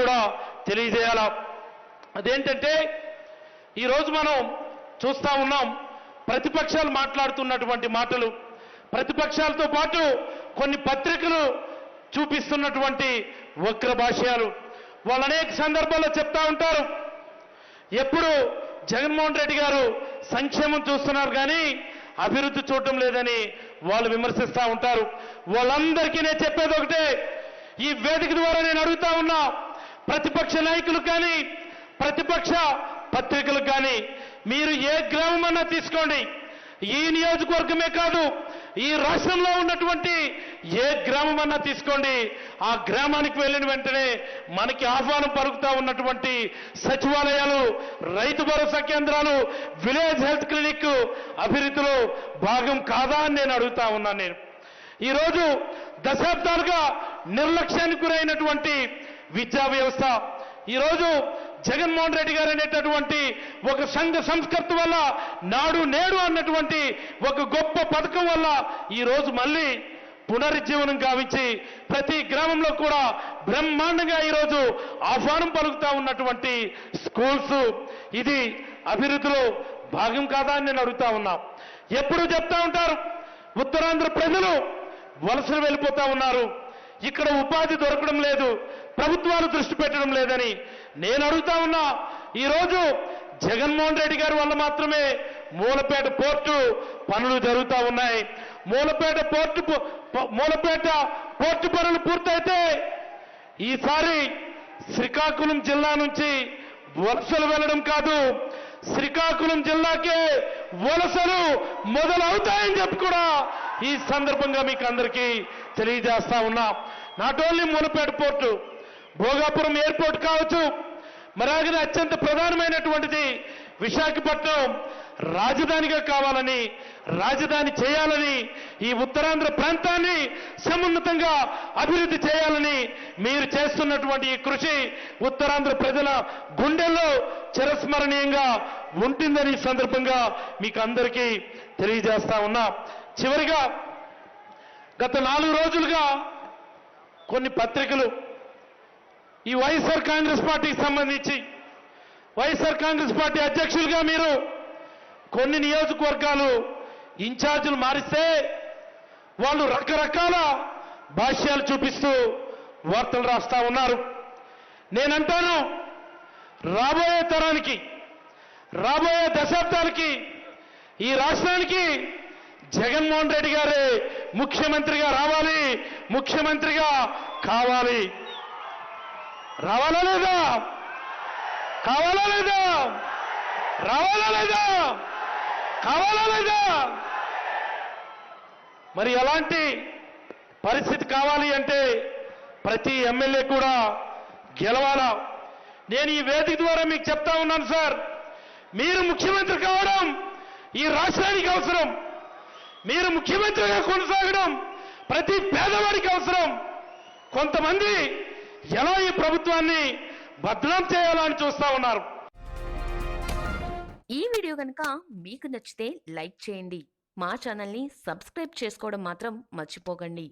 కూడా తెలియజేయాల? అదేంటంటే ఈరోజు మనం చూస్తా ఉన్నాం ప్రతిపక్షాలు మాట్లాడుతున్నటువంటి మాటలు. ప్రతిపక్షాలతో పాటు కొన్ని పత్రికలు చూపిస్తున్నటువంటి వక్ర భాష్యాలు. వాళ్ళు అనేక సందర్భాల్లో చెప్తా ఉంటారు. ఎప్పుడు జగన్మోహన్ రెడ్డి గారు సంక్షేమం చూస్తున్నారు కానీ అభివృద్ధి చూడటం లేదని వాళ్ళు విమర్శిస్తూ ఉంటారు. వాళ్ళందరికీ నేను చెప్పేది ఒకటే. ఈ వేదిక ద్వారా నేను అడుగుతా ఉన్నా ప్రతిపక్ష నాయకులు కానీ ప్రతిపక్ష పత్రికలు కానీ మీరు ఏ గ్రామం అన్నా తీసుకోండి. ఈ నియోజకవర్గమే కాదు ఈ రాష్ట్రంలో ఉన్నటువంటి ఏ గ్రామం అన్నా తీసుకోండి. ఆ గ్రామానికి వెళ్ళిన వెంటనే మనకి ఆహ్వానం పలుకుతా ఉన్నటువంటి సచివాలయాలు రైతు భరోసా కేంద్రాలు విలేజ్ హెల్త్ క్లినిక్ అభివృద్ధిలో భాగం కాదా అని నేను అడుగుతా ఉన్నాను నేను. ఈరోజు దశాబ్దాలుగా నిర్లక్ష్యానికి గురైనటువంటి విద్యా వ్యవస్థ. ఈరోజు జగన్మోహన్ రెడ్డి గారు అనేటటువంటి ఒక సంఘ సంస్కృతి వల్ల నాడు నేడు అన్నటువంటి ఒక గొప్ప పథకం వల్ల ఈరోజు మళ్ళీ పునరుజ్జీవనం గావించి ప్రతి గ్రామంలో కూడా బ్రహ్మాండంగా ఈరోజు ఆహ్వానం పలుకుతా ఉన్నటువంటి స్కూల్స్. ఇది అభివృద్ధిలో భాగం కాదా అని నేను అడుగుతా ఉన్నా. ఎప్పుడు చెప్తా ఉంటారు ఉత్తరాంధ్ర ప్రజలు వలసలు వెళ్ళిపోతా ఉన్నారు. ఇక్కడ ఉపాధి దొరకడం లేదు. ప్రభుత్వాలు దృష్టి పెట్టడం లేదని నేను అడుగుతా ఉన్నా. ఈరోజు జగన్మోహన్ రెడ్డి గారి వల్ల మాత్రమే మూలపేట పోర్టు పనులు జరుగుతూ ఉన్నాయి. మూలపేట పోర్టు మూలపేట పోర్టు పనులు పూర్తయితే ఈసారి శ్రీకాకుళం జిల్లా నుంచి వలసలు వెళ్ళడం కాదు. శ్రీకాకుళం జిల్లాకే వలసలు మొదలవుతాయని చెప్పి కూడా ఈ సందర్భంగా మీకు అందరికీ తెలియజేస్తా ఉన్నా. Not only Mulapeta port Bhogapuram airport కావచ్చు. మరాగని అత్యంత ప్రధానమైనటువంటిది విశాఖపట్నం రాజధానిగా కావాలని రాజధాని చేయాలని ఈ ఉత్తరాంధ్ర ప్రాంతాన్ని సమున్నతంగా అభివృద్ధి చేయాలని మీరు చేస్తున్నటువంటి ఈ కృషి ఉత్తరాంధ్ర ప్రజల గుండెల్లో చిరస్మరణీయంగా ఉంటుందని సందర్భంగా మీకు అందరికీ తెలియజేస్తా ఉన్నా. చివరిగా గత నాలుగు రోజులుగా కొన్ని పత్రికలు ఈ వైఎస్ఆర్ కాంగ్రెస్ పార్టీకి సంబంధించి వైఎస్ఆర్ కాంగ్రెస్ పార్టీ అధ్యక్షులుగా మీరు కొన్ని నియోజకవర్గాలు ఇన్ఛార్జీలు మారిస్తే వాళ్ళు రకరకాల భాష్యాలు చూపిస్తూ వార్తలు రాస్తా ఉన్నారు. నేనంటాను రాబోయే తరానికి రాబోయే దశాబ్దాలకి ఈ రాష్ట్రానికి జగన్మోహన్ రెడ్డి గారే ముఖ్యమంత్రిగా రావాలి ముఖ్యమంత్రిగా కావాలి. రావాలా లేదా కావాలా లేదా రావాలా లేదా కావాలా లేదా మరి ఎలాంటి పరిస్థితి కావాలి అంటే ప్రతి ఎమ్మెల్యే కూడా గెలవాలా? నేను ఈ వేదిక ద్వారా మీకు చెప్తా ఉన్నాను సార్. మీరు ముఖ్యమంత్రి కావడం ఈ రాష్ట్రానికి అవసరం. మీరు ముఖ్యమంత్రిగా కొనసాగడం ప్రతి పేదవాడికి అవసరం. కొంతమంది ఎలా ఈ ప్రభుత్వాన్ని బద్నాం చేయాలని చూస్తా ఉన్నారు. ఈ వీడియో కనుక మీకు నచ్చితే లైక్ చేయండి. మా ఛానల్ని సబ్స్క్రైబ్ చేసుకోవడం మాత్రం మర్చిపోకండి.